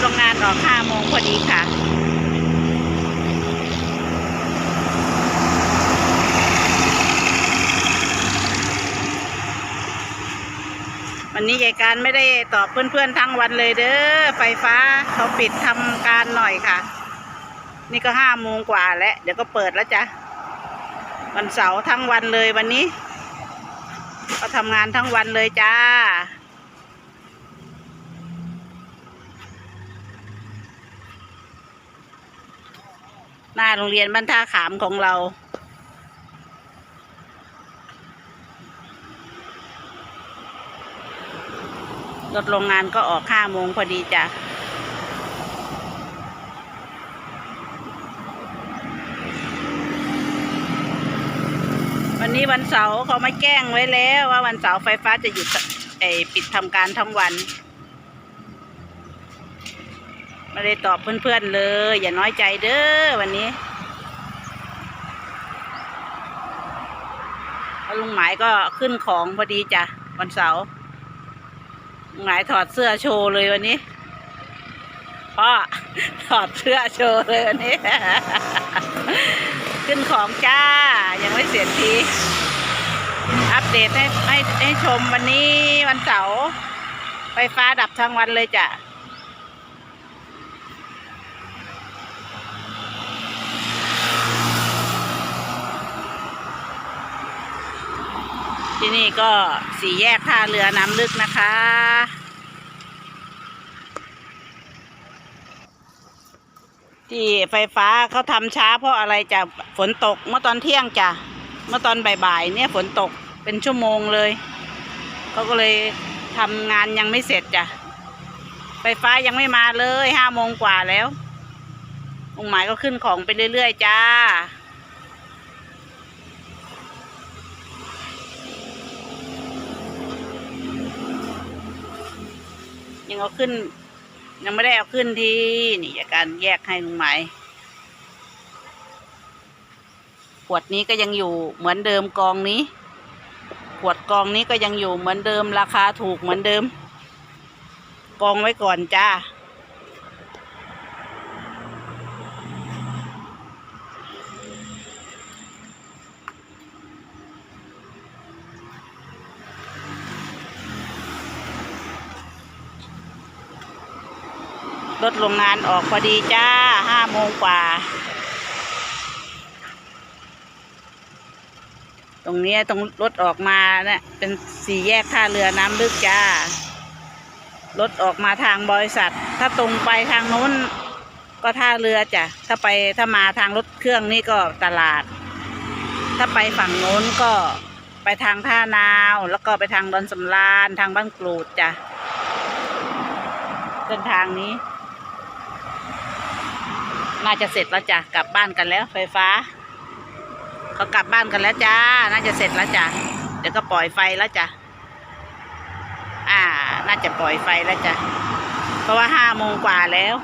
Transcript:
โรงงานออก5โมงพอดีค่ะวันนี้ใหญ่การไม่ได้ตอบเพื่อนๆทั้งวันเลยเด้อไฟฟ้าเขาปิดทำการหน่อยค่ะ นี่ก็ห้าโมงกว่าแล้วเดี๋ยวก็เปิดแล้วจ้ะวันเสาร์ทั้งวันเลยวันนี้ ก็ทำงานทั้งวันเลยจ้า น้าโรงเรียนบ้านท่าขามของเรารถโรงงานก็ออกห้าโมงพอดีจ้ะ วันนี้วันเสาร์เขามาแจ้งไว้แล้วว่าวันเสาร์ไฟฟ้าจะหยุดไอปิดทำการทั้งวัน ไม่ได้ตอบเพื่อนๆเลย อย่าน้อยใจเด้อวันนี้แล้วลุงหมายก็ขึ้นของพอดีจ้ะวันเสาร์ลุงหมายถอดเสื้อโชว์เลยวันนี้พ่อถอดเสื้อโชว์เลยวันนี้ ขึ้นของจ้า ยังไม่เสร็จที อัปเดตให้ให้ให้ชมวันนี้วันเสาร์ไฟฟ้าดับทั้งวันเลยจ้ะ ที่นี่ก็สี่แยกท่าเรือน้ำลึกนะคะ ที่ไฟฟ้าเขาทำช้าเพราะอะไรจ้ะฝนตกเมื่อตอนเที่ยงจ้ะเมื่อตอนบ่ายๆเนี่ยฝนตกเป็นชั่วโมงเลยเขาก็เลยทำงานยังไม่เสร็จจ้ะไฟฟ้ายังไม่มาเลยห้าโมงกว่าแล้วลุงหมายก็ขึ้นของไปเรื่อยๆจ้า ยังเอาขึ้น ยังไม่ได้เอาขึ้นที่นี่จากการแยกให้ลุงไหมายขวดนี้ก็ยังอยู่เหมือนเดิมกองนี้ ขวดกองนี้ก็ยังอยู่เหมือนเดิมราคาถูกเหมือนเดิม กองไว้ก่อนจ้า รถโรงงานออกพอดีจ้าห้าโมงกว่า ตรงนี้ตรงรถออกมาเนี่ยเป็นสี่แยกท่าเรือน้ำลึกจ้ารถออกมาทางบริษัท ถ้าตรงไปทางนู้น ก็ท่าเรือจ้ะถ้าไปถ้ามาทางรถเครื่องนี่ก็ตลาด ถ้าไปฝั่งโน้นก็ไปทางท่านาว แล้วก็ไปทางดอนสำราญทางบ้านกรูดจ้ะเส้นทางนี้ น่าจะเสร็จแล้วจ้ะกลับบ้านกันแล้วไฟฟ้าเขากลับบ้านกันแล้วจ้า น่าจะเสร็จแล้วจ้ะเดี๋ยวก็ปล่อยไฟแล้วจ้ะอ่า น่าจะปล่อยไฟแล้วจ้ะเพราะว่าห้าโมงกว่าแล้ว